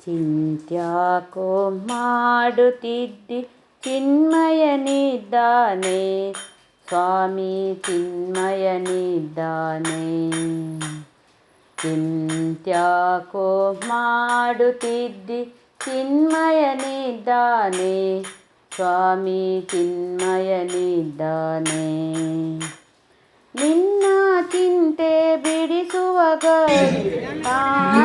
ಚಿಂತ್ಯಾಕೋ ಮಾಡುತ್ತಿದ್ದಿ ಚಿನ್ಮಯನಿದ್ದಾನೆ. ಸ್ವಾಮಿ ಚಿನ್ಮಯನಿದ್ದಾನೆ. ಚಿಂತ್ಯಾಕೋ ಮಾಡುತ್ತಿದ್ದಿ ಚಿನ್ಮಯನಿದ್ದಾನೆ. ಸ್ವಾಮಿ ಚಿನ್ಮಯನಿದ್ದಾನೆ. ನಿನ್ನ ಚಿಂತೆ ಬಿಡಿಸುವ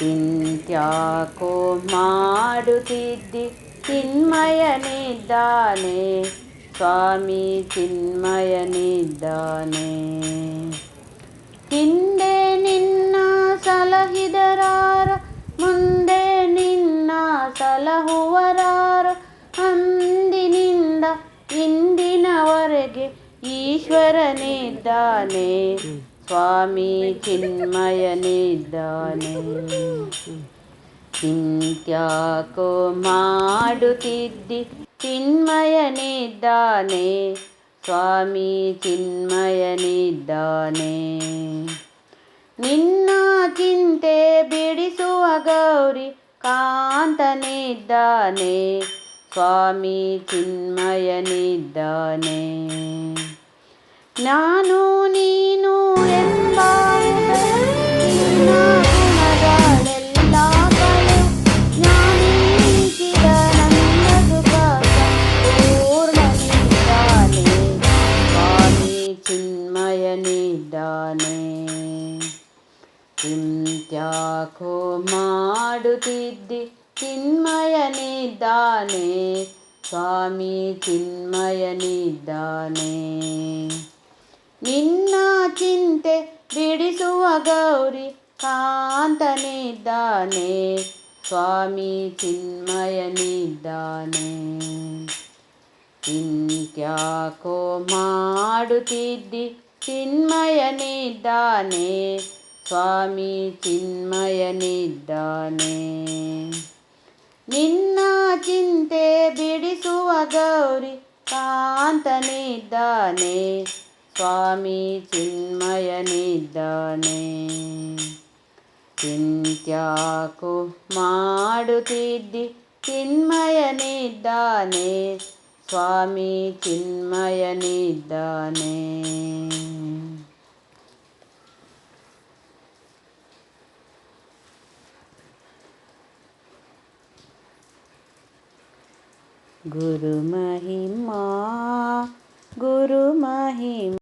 ಚಿಂತ್ಯಾಕೋ ಮಾಡುತ್ತಿದ್ದಿ ಚಿನ್ಮಯನಿದ್ದಾನೆ ಸ್ವಾಮಿ ಚಿನ್ಮಯನಿದ್ದಾನೆ ಹಿಂದೆ ನಿನ್ನ ಸಲಹಿದರಾರ ಸ್ವಾಮಿ ಚಿನ್ಮಯನಿದ್ದಾನೆ ಚಿಂತ್ಯಾಕೋ ಮಾಡುತ್ತಿದ್ದಿ ಚಿನ್ಮಯನಿದ್ದಾನೆ ಸ್ವಾಮಿ ಚಿನ್ಮಯನಿದ್ದಾನೆ ನಿನ್ನ ಚಿಂತೆ ಬಿಡಿಸುವ ಗೌರಿ ಕಾಂತನಿದ್ದಾನೆ ಸ್ವಾಮಿ ಚಿನ್ಮಯನಿದ್ದಾನೆ ನಾನು ನೀನು ಚಿನ್ಮಯನಿದ್ದಾನೆ ಇಂತ್ಯಾಕೋ ಮಾಡುತ್ತಿದ್ದಿ ಚಿನ್ಮಯನಿದ್ದಾನೆ. ಸ್ವಾಮಿ ಚಿನ್ಮಯನಿದ್ದಾನೆ. ನಿನ್ನ ಚಿಂತೆ ಬಿಡಿಸುವ ಗೌರಿ ಕಾಂತನಿದ್ದಾನೆ. ಸ್ವಾಮಿ ಚಿನ್ಮಯನಿದ್ದಾನೆ. ಇಂತ್ಯಾಕೋ ಮಾಡುತ್ತಿದ್ದಿ ಚಿನ್ಮಯನಿದ್ದಾನೆ. ಸ್ವಾಮಿ ಚಿನ್ಮಯನಿದ್ದಾನೆ. ನಿನ್ನ ಚಿಂತೆ ಬಿಡಿಸುವ ಗೌರಿ ಕಾಂತನಿದ್ದಾನೆ. ಸ್ವಾಮಿ ಚಿನ್ಮಯನಿದ್ದಾನೆ. ಚಿಂತ್ಯಾಕು ಮಾಡುತ್ತಿದ್ದಿ ಚಿನ್ಮಯನಿದ್ದಾನೆ. ಸ್ವಾಮಿ ಚಿನ್ಮಯನಿದ್ದಾನೆ ಗುರು ಮಹಿಮಾ ಗುರು ಮಹಿಮಾ